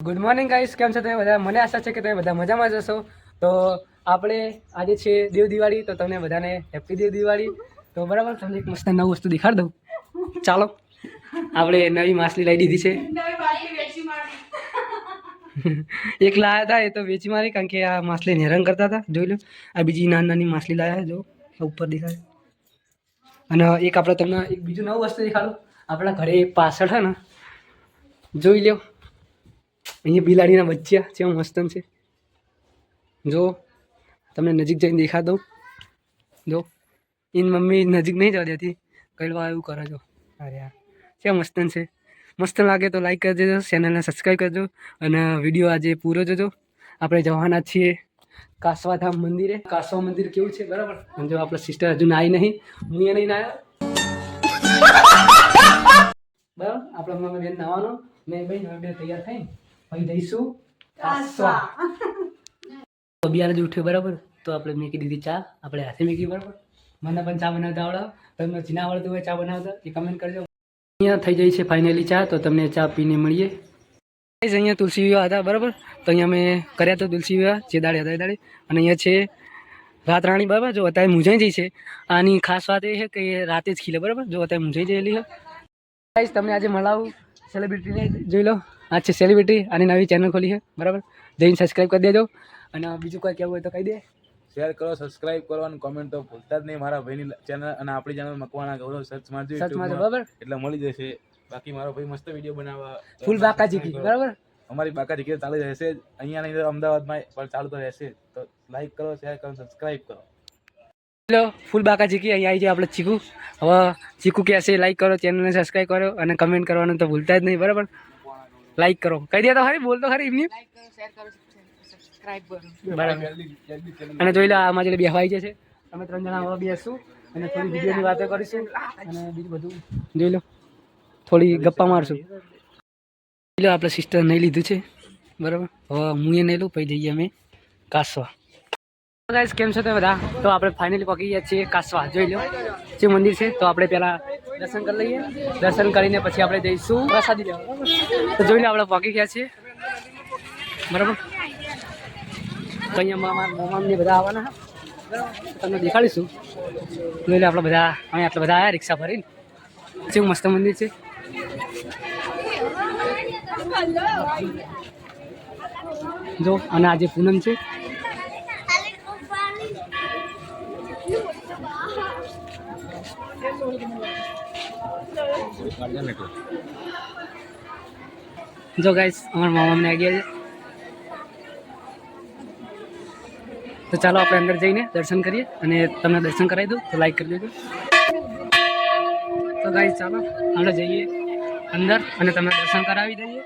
Good morning guys કેમ છો તમે બધા? મને આશા છે કે તમે બધા મજામાં જશો હશો. તો આપણે આજે છે દેવ દિવાળી તો તમને બધાને હેપી દેવ દિવાળી. તો બરાબર તમને એક મસ્ત નવું વસ્તુ દેખાડ દઉં. ચાલો આપણે નવી માછલી લાવી દીધી છે. એક લાયા હતા એ તો વેચી મારી કારણ કે આ માછલીને હેરાન કરતા હતા જોઈ લો આ બીજી નાની નાની માછલી લાયા જો ઉપર દેખાય. અને એક આપણે તમને એક બીજું નવું વસ્તુ દેખાડું. આપણા ઘરે પાછળ છે ને જોઈ લ્યો. અહીંયા બિલાડીના બચ્ચા જેવા મસ્તન છે. જો, તમને નજીક જઈને દેખા દઉં. જો, એની મમ્મી નજીક નહીં જવા દેતી. કહેવા એવું કરે છો અરે યાર કેવા મસ્તન છે. મસ્ત લાગે તો લાઈક કરી દેજો ચેનલને સબસ્ક્રાઈબ કરજો અને વીડિયો આજે પૂરો જોજો. આપણે જવાના છીએ કાસવાધામ મંદિરે. કાસવા મંદિર કેવું છે, બરાબર? જો આપણા સિસ્ટર હજુ નાઈ નહીં, હું એ નહીં નાયો. બરાબર? આપણા મમ્મી બેન નાવાનો મેં ભાઈ અમે બે તૈયાર થઈને. પછી દઈશું. તો બિયાર જ ઉઠ્યો બરાબર? તો આપણે મેકી દીધી ચા. આપણે હાથે મેકી બરાબર? મને પણ ચા બનાવતા આવડે. તમને જીના આવડતું હોય ચા બનાવતા એ કમેન્ટ કરજો. અહીંયા થઈ જાય છે ફાઇનલી ચા તો તમને ચા પીને મળીએ. અહીંયા તુલસી વિવાહ હતા બરાબર? તો અહીંયા અમે કર્યા તો તુલસી વિવાહ જે દાડે હતા એ દાડે. અને અહીંયા છે રાત રાણી બરાબર? જો અત્યારે મૂંઝાઈ જઈ છે. આની ખાસ વાત એ છે કે રાતે જ ખીલે બરાબર? જો અત્યારે મૂંઝાઈ જયેલી છે. તમને આજે મળાવું. સેલિબ્રિટીને જોઈ લો. આ છે સેલિબ્રિટી આની નવી ચેનલ ખોલી છે. બરાબર? જઈને સબસ્ક્રાઈબ કરી દેજો. અને બીજું કોઈ કહેવું હોય તો કહી દે. શેર કરો સબસ્ક્રાઇબ કરો અને કોમેન્ટ તો ભૂલતા જ નહીં. મારા ભાઈની ચેનલ અને આપણી ચેનલ મકવાના ગૌરવ? સર્ચ મારજો સર્ચ મારજો બરાબર? એટલે મળી જશે. બાકી મારો ભાઈ મસ્ત વીડિયો બનાવવા. ફૂલ બાકા જીકી બરાબર? અમારી બાકા જીકી ચાલુ રહેશે જ. અહીંયા નહીં તો અમદાવાદમાં પણ ચાલુ તો રહેશે તો લાઈક કરો શેર કરો સબસ્ક્રાઇબ કરો. લો ફૂલ બાકા ચીકી અહીંયા આવી જાય આપણે ચીકુ. હવે ચીકુ કે છે લાઈક કરો ચેનલને સબસ્ક્રાઈબ કરો અને કમેન્ટ કરવાનું તો ભૂલતા જ નહીં બરાબર? લાઈક કરો. કહી દે તો ખરી બોલતો ખરી એમની. બરાબર. અને જોઈ લો આમાં જે બેહવાઈ જશે અમે ત્રણ જણા હવે બેસું અને થોડી વિડીયોની વાતો કરીશું. અને બીજું બધું જોઈ લો થોડી ગપ્પા મારશું. જોઈ લો આપણે સિસ્ટર નહીં લીધું છે. બરાબર? હવે હું એ નહીં લઉં પછી જઈએ અમે કાસવા. ગાઈસ કેમ છો તમે બધા? તો આપણે ફાઇનલી પહોંચી ગયા છીએ કાસવા. જોઈ લો, જે મંદિર છે, તો આપણે પહેલા દર્શન કરી લઈએ. દર્શન કરીને પછી આપણે જઈશું પ્રસાદી લેવા. તો જોઈ લો, આપણે પહોંચી ગયા છીએ. બરાબર? તો અહીંયા મામા મામાને બધા આવવાના. તમને દેખાડીશું. જોઈ લો, આપણે બધા, અમે આટલા બધા આવ્યા રિક્ષા ભરીને. શું મસ્ત મંદિર છે. જો, અને આજે પૂનમ છે જો ગાઈસ અમારા મામા અમને આવી ગયા છે. તો ચાલો આપણે અંદર જઈને દર્શન કરીએ અને તમને દર્શન કરાવી દઉં, તો લાઈક કરી દેજો. તો ગાઈસ ચાલો, આપણે જઈએ અંદર અને તમને દર્શન કરાવી દઈએ.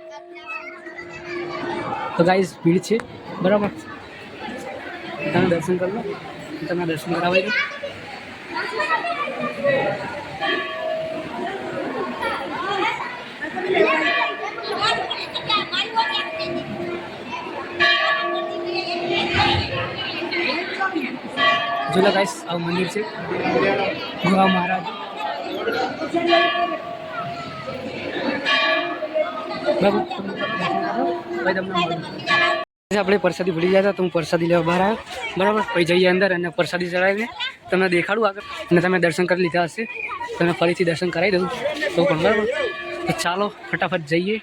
તો ગાઈસ ભીડ છે, બરાબર? તમે દર્શન કરી લો તમને દર્શન કરાવી દઉં જો ગાઈસ આવું મંદિર છે. ગુહા મહારાજ. આપણે પ્રસાદી ભૂલી ગયા હતા, તો હું પ્રસાદી લેવા બહાર આવ્યો. બરાબર? પછી જઈએ અંદર અને પ્રસાદી ચડાવીને તમને દેખાડું આગળ. અને તમે દર્શન કરી લીધા હશે. તમને ફરીથી દર્શન કરાવી દઉં તો પણ બરાબર? તો ચાલો, ફટાફટ જઈએ.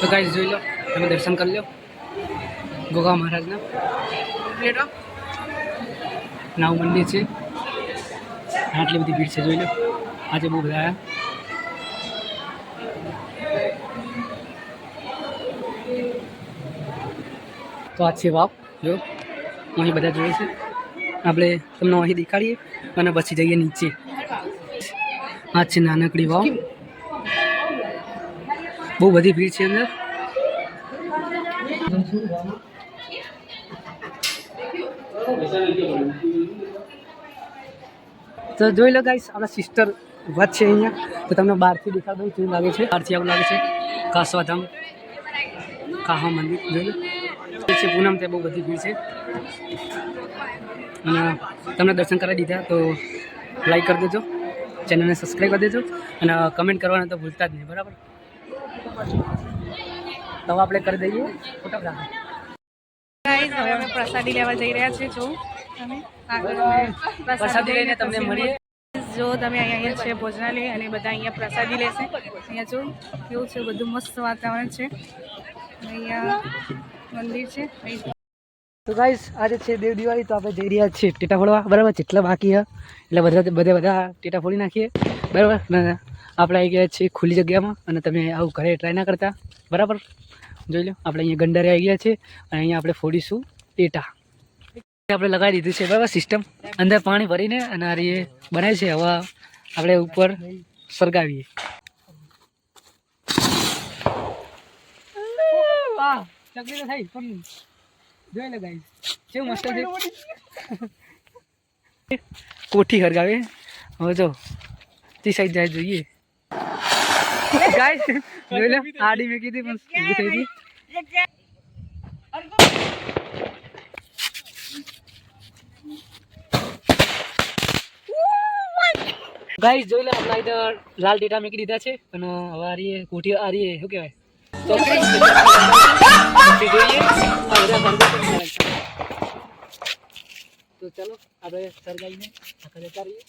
તો ગાઈસ જોઈ લો. તમે દર્શન કરી લો. ગોગા મહારાજના. નવું મંદિર છે આટલી બધી ભીડ છે જોઈ લો આજે બહુ બધા આવ્યા તો આ છે વાવ જો અહીં બધા જોઈએ છે આપણે તમને અહીં દેખાડીએ અને પછી જઈએ નીચે આ છે નાનકડી વાવ બહુ બધી ભીડ છે અંદર તો જોઈ લો ગાઈશ આપણા સિસ્ટર વાત છે અહીંયા. તો તમને બહારથી દેખાડ દઉં કેવું લાગે છે? બહારથી આવું લાગે છે? કાસવાધામ કાહા મંદિર, જોઈ લો. છે પૂનમ તે બહુ બધી ભીડ છે. અને તમને દર્શન કરાવી દીધા, તો લાઈક કરી દેજો. ચેનલને સબસ્ક્રાઈબ કરી દેજો. અને કમેન્ટ કરવાના તો ભૂલતા જ નહીં, બરાબર? તો આપણે કરી દઈએ. ફોટોગ્રાફી હવે અમે પ્રસાદી લેવા જઈ રહ્યા છીએ જો પ્રસાદી લઈને તમને મળીએ. જો તમે અહીંયા છે ભોજનાલય અને બધા અહીંયા પ્રસાદી લેશે અહીંયા જો કેવું છે, બધું મસ્ત વાતાવરણ છે. અહીંયા મંદિર છે. તો ગાઈસ આજે છે દેવ દિવાળી, તો આપણે જઈ રહ્યા છીએ ટેટા ફોડવા. બરાબર, જેટલા બાકી છે, એટલે બધા બધા બધા ટેટા ફોડી નાખીએ. બરાબર? આપણે આવી ગયા છીએ ખુલ્લી જગ્યામાં અને તમે આવું ઘરે ટ્રાય ના કરતા. બરાબર? જોઈ લો, આપણે અહીંયા ગંડારે આવી ગયા છે અને અહીંયા આપણે ફોડીશું ટેટા. આપણે લગાવી દીધું છે બરાબર? સિસ્ટમ અંદર પાણી ભરીને અને આ રીતે બને છે હવા આપણે ઉપર સળગાવીએ. છે. કોઠી હરગાવે. હવે જો તે સાઈડ જાય જોઈએ. ગાય જોઈ લે આડી મેં કીધી પણ થઈ ગાઈસ જોઈ લે આપણા ઇધર લાલ ડેટા મેકી દીધા છે અને હવે આ રીએ કોઠી આ રીએ શું કહેવાય? ફરવા તો ચાલો આપણે સરગાઈને આખા જતા રહીએ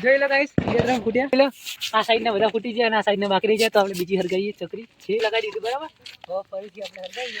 જોઈ લો ગાઈસ બે ફૂટ્યા આ સાઈડ ના બધા ફૂટી જાય અને આ સાઈડ ને બાકી રહી જાય તો આપણે બીજી હરગાઈએ ચકરી છે લગાવી દીધું બરાબર? ફરીથી આપણે હરગાઈએ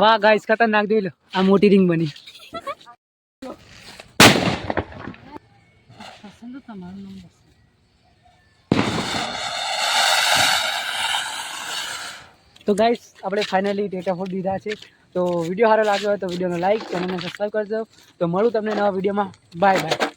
વાહ ગાઈસ ખતરનાક જોઈ લો આ મોટી રિંગ બની. તો ગાઈસ આપણે ફાઇનલી ડેટા ફોર દીધા છે. તો વીડિયો સારો લાગ્યો હોય તો વિડીયોને લાઈક ચેનલને સબસ્ક્રાઈબ કરજો. તો મળું તમને નવા વિડીયોમાં બાય બાય